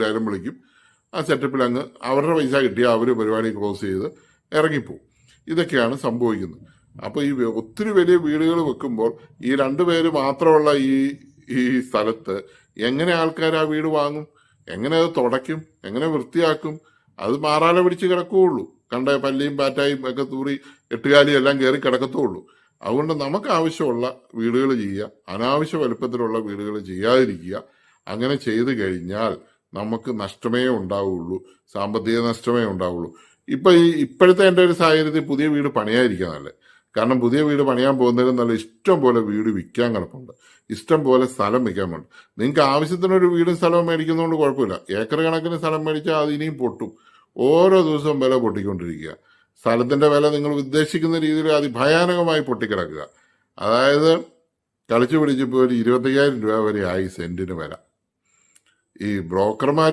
ലേലം വിളിക്കും. ആ സെറ്റപ്പിൽ അങ്ങ് അവരുടെ പൈസ കിട്ടിയ അവർ പരിപാടി ക്ലോസ് ചെയ്ത് ഇറങ്ങിപ്പോവും. ഇതൊക്കെയാണ് സംഭവിക്കുന്നത്. അപ്പോൾ ഈ ഒത്തിരി വലിയ വീടുകൾ വെക്കുമ്പോൾ ഈ രണ്ടു പേര് മാത്രമുള്ള ഈ ഈ സ്ഥലത്ത് എങ്ങനെ ആൾക്കാർ ആ വീട് വാങ്ങും? എങ്ങനെ അത് തുടയ്ക്കും? എങ്ങനെ വൃത്തിയാക്കും? അത് മാറാല പിടിച്ച് കിടക്കുകയുള്ളൂ. കണ്ട പല്ലിയും പാറ്റായും ഒക്കെ തൂറി എട്ടുകാലിയും എല്ലാം കയറി കിടക്കത്തുള്ളൂ. അതുകൊണ്ട് നമുക്ക് ആവശ്യമുള്ള വീടുകൾ ചെയ്യുക അനാവശ്യ വലുപ്പത്തിലുള്ള വീടുകൾ ചെയ്യാതിരിക്കുക. അങ്ങനെ ചെയ്തു കഴിഞ്ഞാൽ നമുക്ക് നഷ്ടമേ ഉണ്ടാവുള്ളൂ സാമ്പത്തിക നഷ്ടമേ ഉണ്ടാവുള്ളൂ. ഇപ്പൊ ഈ ഇപ്പോഴത്തെ എന്റെ ഒരു സാഹചര്യത്തിൽ പുതിയ വീട് പണിയായിരിക്കാനല്ലേ കാരണം പുതിയ വീട് പണിയാൻ പോകുന്നതിന് നല്ല ഇഷ്ടം പോലെ വീട് വിൽക്കാൻ കിടപ്പുണ്ട്. ഇഷ്ടം പോലെ സ്ഥലം വിൽക്കാനുണ്ട് നിങ്ങൾക്ക് ആവശ്യത്തിനൊരു വീടും സ്ഥലവും മേടിക്കുന്നതുകൊണ്ട് കുഴപ്പമില്ല. ഏക്കർ കണക്കിന് സ്ഥലം മേടിച്ചാൽ അത് ഇനിയും പൊട്ടും. ഓരോ ദിവസവും വില പൊട്ടിക്കൊണ്ടിരിക്കുക. സ്ഥലത്തിന്റെ വില നിങ്ങൾ ഉദ്ദേശിക്കുന്ന രീതിയിൽ അതിഭയാനകമായി പൊട്ടിക്കിടക്കുക. അതായത് കളിച്ചു പിടിച്ചപ്പോൾ ഒരു ഇരുപത്തയ്യായിരം രൂപ വരെ ആയി സെന്റിന് വില. ഈ ബ്രോക്കർമാർ